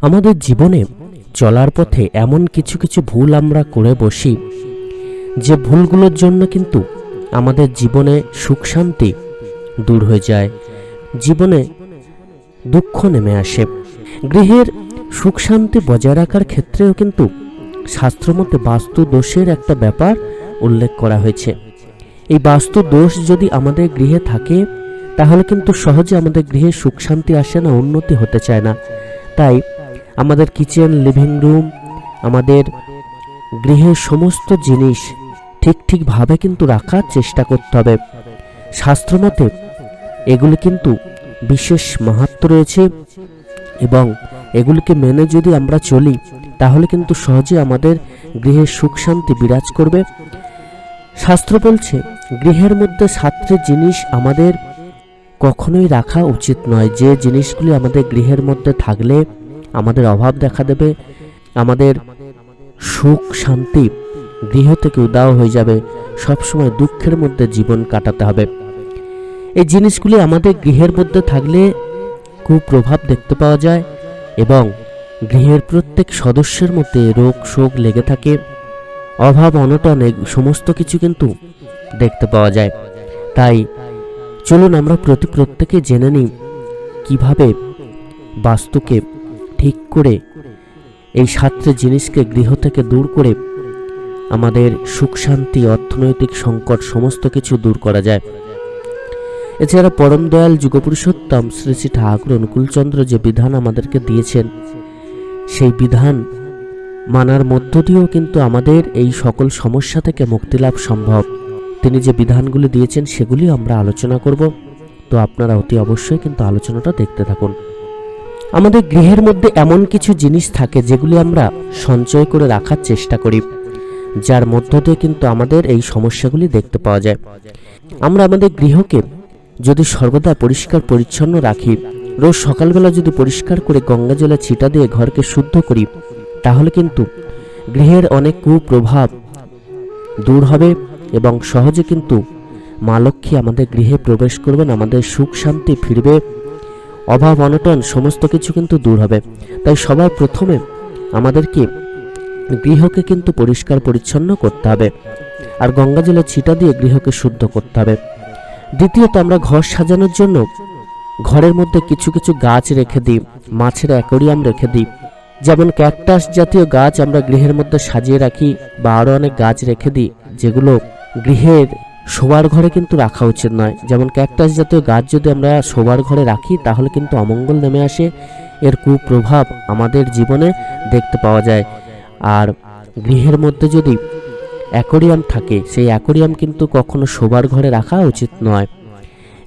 আমাদের জীবনে চলার পথে এমন কিছু কিছু ভুল আমরা করে বসি। যে ভুলগুলোর জন্য কিন্তু আমাদের জীবনে সুখ শান্তি দূর হয়ে যায়। জীবনে দুঃখ নেমে আসে। গৃহের সুখ শান্তি বজায় রাখার ক্ষেত্রেও কিন্তু শাস্ত্রমতে বাস্তু দোষের একটা ব্যাপার উল্লেখ করা হয়েছে। এই বাস্তু দোষ যদি আমাদের গৃহে থাকে, তাহলে কিন্তু সহজে আমাদের গৃহে সুখ শান্তি আসে না, উন্নতি হতে চায় না। তাই আমাদের কিচেন লিভিং রুম আমাদের গৃহের সমস্ত জিনিস ঠিক ঠিকভাবে কিন্তু রাখার চেষ্টা করতে হবে। শাস্ত্রমতে এগুলি কিন্তু বিশেষ মাহাত্ম রয়েছে এবং এগুলিকে মেনে যদি আমরা চলি, তাহলে কিন্তু সহজে আমাদের গৃহে সুখ শান্তি বিরাজ করবে। শাস্ত্র বলছে, গৃহের মধ্যে সাতটি জিনিস আমাদের কখনোই রাখা উচিত নয়। যে জিনিসগুলি আমাদের গৃহের মধ্যে থাকলে আমাদের অভাব দেখা দেবে, আমাদের সুখ, শান্তি গৃহ থেকে উদাও হয়ে যাবে, সবসময় দুঃখের মধ্যে জীবন কাটাতে হবে। এই জিনিসগুলি আমাদের গৃহের মধ্যে থাকলে কুপ্রভাব দেখতে পাওয়া যায় এবং গৃহের প্রত্যেক সদস্যের মধ্যে রোগ, শোক লেগে থাকে। অভাব, অনটন সমস্ত কিছু কিন্তু দেখতে পাওয়া যায়। তাই চলুন আমরা প্রতি প্রত্যেকে জেনে নিই কীভাবে বাস্তুকে ঠিক করে এই সাতটি জিনিসকে গৃহ থেকে দূর করে আমাদের সুখ শান্তি, অর্থনৈতিক সংকট, সমস্ত কিছু দূর করা যায়। এছাড়া পরম দয়াল যুগপুরুষোত্তম শ্রী শ্রী ঠাকুর অনুকূলচন্দ্র যে বিধান আমাদেরকে দিয়েছেন, সেই বিধান মানার মধ্য দিয়েও কিন্তু আমাদের এই সকল সমস্যা থেকে মুক্তি লাভ সম্ভব। তিনি যে বিধানগুলি দিয়েছেন সেগুলি আমরা আলোচনা করব। তো আপনারা অতি অবশ্যই কিন্তু আলোচনাটা দেখতে থাকুন। আমাদের গৃহের মধ্যে এমন কিছু জিনিস থাকে যেগুলি আমরা সঞ্চয় করে রাখার চেষ্টা করি, যার মধ্য দিয়ে কিন্তু আমাদের এই সমস্যাগুলি দেখতে পাওয়া যায়। আমরা আমাদের গৃহকে যদি সর্বদা পরিষ্কার পরিচ্ছন্ন রাখি, রোজ সকালবেলা যদি পরিষ্কার করে গঙ্গা জলে ছিটা দিয়ে ঘরকে শুদ্ধ করি, তাহলে কিন্তু গৃহের অনেক কুপ্রভাব দূর হবে এবং সহজে কিন্তু মা লক্ষ্মী আমাদের গৃহে প্রবেশ করবেন, আমাদের সুখ শান্তি ফিরবে অভাব, অনটন, সমস্ত কিছু কিন্তু দূর হবে। তাই সবার প্রথমে আমাদেরকে গৃহকে কিন্তু পরিষ্কার, পরিচ্ছন্ন করতে হবে। আর গঙ্গা জলে ছিটা দিয়ে গৃহকে শুদ্ধ করতে হবে। দ্বিতীয়ত, আমরা ঘর সাজানোর জন্য ঘরের মধ্যে কিছু কিছু গাছ রেখে দিই, মাছের অ্যাকোরিয়াম রেখে দিই। যেমন ক্যাকটাস জাতীয় গাছ আমরা গৃহের মধ্যে সাজিয়ে রাখি বা আরও অনেক গাছ রেখে দিই, যেগুলো গৃহের শোবার ঘরে কিন্তু রাখা উচিত নয়। যেমন ক্যাকটাস জাতীয় গাছ যদি আমরা শোবার ঘরে রাখি, তাহলে কিন্তু অমঙ্গল নেমে আসে। এর কুপ্রভাব আমাদের জীবনে দেখতে পাওয়া যায়। আর গৃহের মধ্যে যদি অ্যাকোরিয়াম থাকে, সেই অ্যাকোরিয়াম কিন্তু কখনো শোবার ঘরে রাখা উচিত নয়।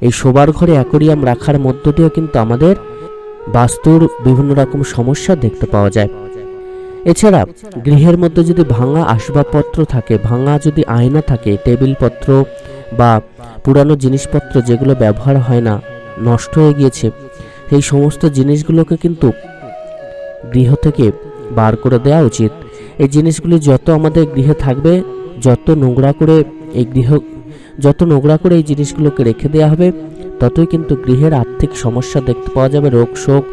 এই শোবার ঘরে অ্যাকোরিয়াম রাখার মধ্য দিয়েও কিন্তু আমাদের বাস্তুর বিভিন্ন রকম সমস্যা দেখতে পাওয়া যায়। এছাড়া গৃহের মধ্যে যদি ভাঙা আসবাবপত্র থাকে, ভাঙা যদি আয়না থাকে, টেবিলপত্র বা পুরানো জিনিসপত্র যেগুলো ব্যবহার হয় না, নষ্ট হয়ে গিয়েছে, সেই সমস্ত জিনিসগুলোকে কিন্তু গৃহ থেকে বার করে দেওয়া উচিত। এই জিনিসগুলি যত আমাদের গৃহে থাকবে, যত নোংরা করে এই গৃহ, যত নোংরা করে এই জিনিসগুলোকে রেখে দেওয়া হবে, ততই কিন্তু গৃহের আর্থিক সমস্যা দেখতে পাওয়া যাবে, রোগ শোক,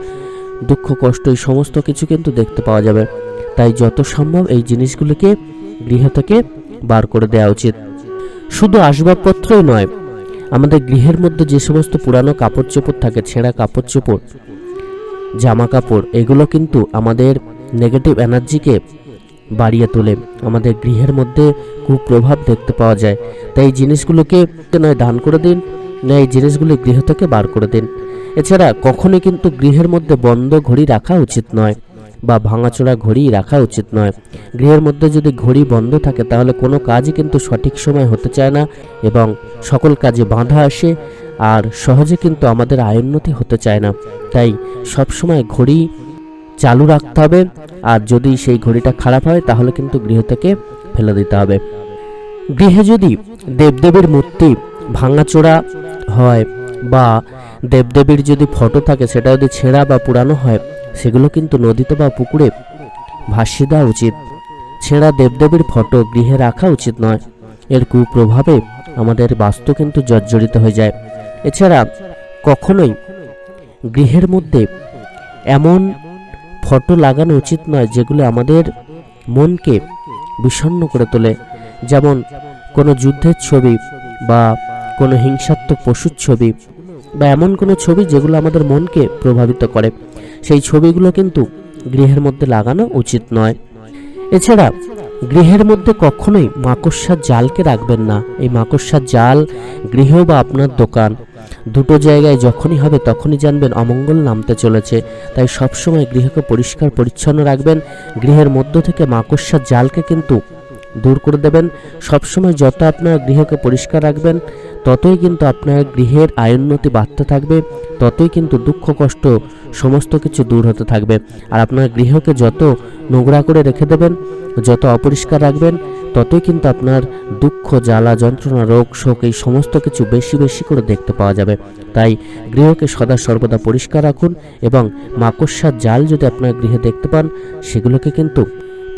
দুঃখ কষ্ট, এই সমস্ত কিছু কিন্তু দেখতে পাওয়া যাবে। তাই যত সম্ভব এই জিনিসগুলিকে গৃহ থেকে বার করে দেওয়া উচিত। শুধু আসবাবপত্রই নয়, আমাদের গৃহের মধ্যে যে সমস্ত পুরানো কাপড় চোপড় থাকে, ছেঁড়া কাপড় চোপড় জামা কাপড় এগুলো কিন্তু আমাদের নেগেটিভ এনার্জিকে বাড়িয়ে তোলে। আমাদের গৃহের মধ্যে কুপ্রভাব দেখতে পাওয়া যায়। তাই এই জিনিসগুলোকে নয় দান করে দিন না এই জিনিসগুলি গৃহ থেকে বার করে দিন। এছাড়া কখনোই কিন্তু গৃহের মধ্যে বন্ধ ঘড়ি রাখা উচিত নয়। বা ভাঙাচোরা ঘড়ি রাখা উচিত নয়। গৃহের মধ্যে যদি ঘড়ি বন্ধ থাকে, তাহলে কোনো কাজই কিন্তু সঠিক সময় হতে চায় না এবং সকল কাজে বাধা আসে আর সহজে কিন্তু আমাদের আয়োন্নতি হতে চায় না। তাই সবসময় ঘড়ি চালু রাখতে হবে আর যদি সেই ঘড়িটা খারাপ হয়, তাহলে কিন্তু গৃহ থেকে ফেলে দিতে হবে। গৃহে যদি দেবদেবীর মূর্তি ভাঙাচোরা হয় বা দেবদেবীর যদি ফটো থাকে, সেটা যদি ছেঁড়া বা পুরানো হয় সেগুলো কিন্তু নদীতে বা পুকুরে ভাসিয়ে দেওয়া উচিত। ছেঁড়া দেবদেবীর ফটো গৃহে রাখা উচিত নয়। এর কুপ্রভাবে আমাদের বাস্তু কিন্তু জর্জরিত হয়ে যায়। এছাড়া কখনোই গৃহের মধ্যে এমন ফটো লাগানো উচিত নয় যেগুলো আমাদের মনকে বিষণ্ণ করে তোলে। যেমন কোনো যুদ্ধের ছবি বা কোনো হিংসাত্মক পশুর ছবি। বা এমন কোনো ছবি যেগুলো আমাদের মনকে প্রভাবিত করে। সেই ছবিগুলো কিন্তু গৃহের মধ্যে লাগানো উচিত নয়। এছাড়া গৃহের মধ্যে কখনোই মাকড়সার জালকে রাখবেন না। এই মাকড়সার জাল গৃহ বা আপনার দোকান। দুটো জায়গায় যখনই হবে তখনই জানবেন অমঙ্গল নামতে চলেছে। তাই সবসময় গৃহকে পরিষ্কার পরিচ্ছন্ন রাখবেন। গৃহের মধ্য থেকে মাকড়সার জালকে কিন্তু দূর করে দেবেন। সবসময় যত আপনার গৃহকে পরিষ্কার রাখবেন, ততই কিন্তু আপনার গৃহের আয়োন্নতি বাড়তে থাকবে, ততই কিন্তু দুঃখ, কষ্ট সমস্ত কিছু দূর হতে থাকবে। আর আপনার গৃহকে যত নোংরা করে রেখে দেবেন, যত অপরিষ্কার রাখবেন, ততই কিন্তু আপনার দুঃখ, জ্বালা, যন্ত্রণা, রোগ, শোক এই সমস্ত কিছু বেশি বেশি করে দেখতে পাওয়া যাবে। তাই গৃহকে সদা সর্বদা পরিষ্কার রাখুন এবং মাকড়সার জাল যদি আপনার গৃহে দেখতে পান, সেগুলোকে কিন্তু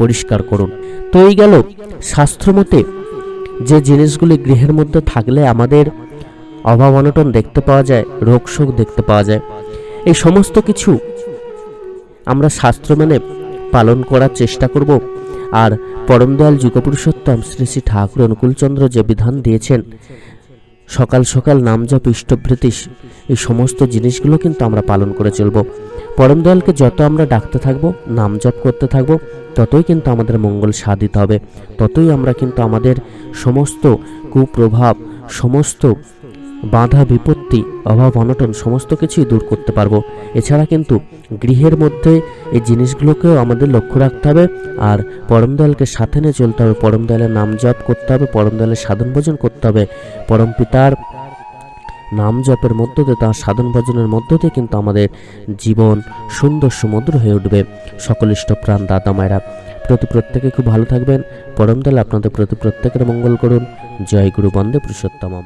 পরিষ্কার করুন। তো এই গেল শাস্ত্রমতে যে জিনিসগুলি গৃহের মধ্যে থাকলে আমাদের অভাব অনটন দেখতে পাওয়া যায় রোগ শোক দেখতে পাওয়া যায়। এই সমস্ত কিছু আমরা শাস্ত্র মেনে পালন করার চেষ্টা করব। আর পরমদয়াল যুগপুরুষোত্তম শ্রী শ্রী ঠাকুর অনুকূলচন্দ্র যে বিধান দিয়েছেন, সকাল সকাল নাম জপ, ইষ্টভৃতি, এই সমস্ত জিনিসগুলো কিন্তু আমরা পালন করে চলব। পরমদয়ালকে যত আমরা ডাকতে থাকব, নাম জপ করতে থাকব, ততই কিন্তু আমাদের মঙ্গল সাধিত হবে। ততই আমরা কিন্তু আমাদের সমস্ত কুপ্রভাব, সমস্ত বাধা, বিপত্তি, অভাব, অনটন সমস্ত কিছুই দূর করতে পারব। এছাড়া কিন্তু গৃহের মধ্যে এই জিনিসগুলোকেও আমাদের লক্ষ্য রাখতে হবে। আর পরম দয়ালকে সাথে নিয়ে চলতে হবে। পরম দয়ালের নাম জপ করতে হবে, পরম দয়ালের সাধন ভোজন করতে হবে। পরম পিতার নাম জপের মধ্য দিয়ে, তার সাধন ভজনের মধ্য দিয়ে কিন্তু আমাদের জীবন সুন্দর সমুদ্র হয়ে উঠবে। সকলিষ্ট ইষ্টপ্রাণ দাদা মায়েরা, প্রতি প্রত্যেকে খুব ভালো থাকবেন। পরম দয়াল আপনাদের প্রতি প্রত্যেকের মঙ্গল করুন। জয় গুরু বন্দে পুরুষোত্তমম।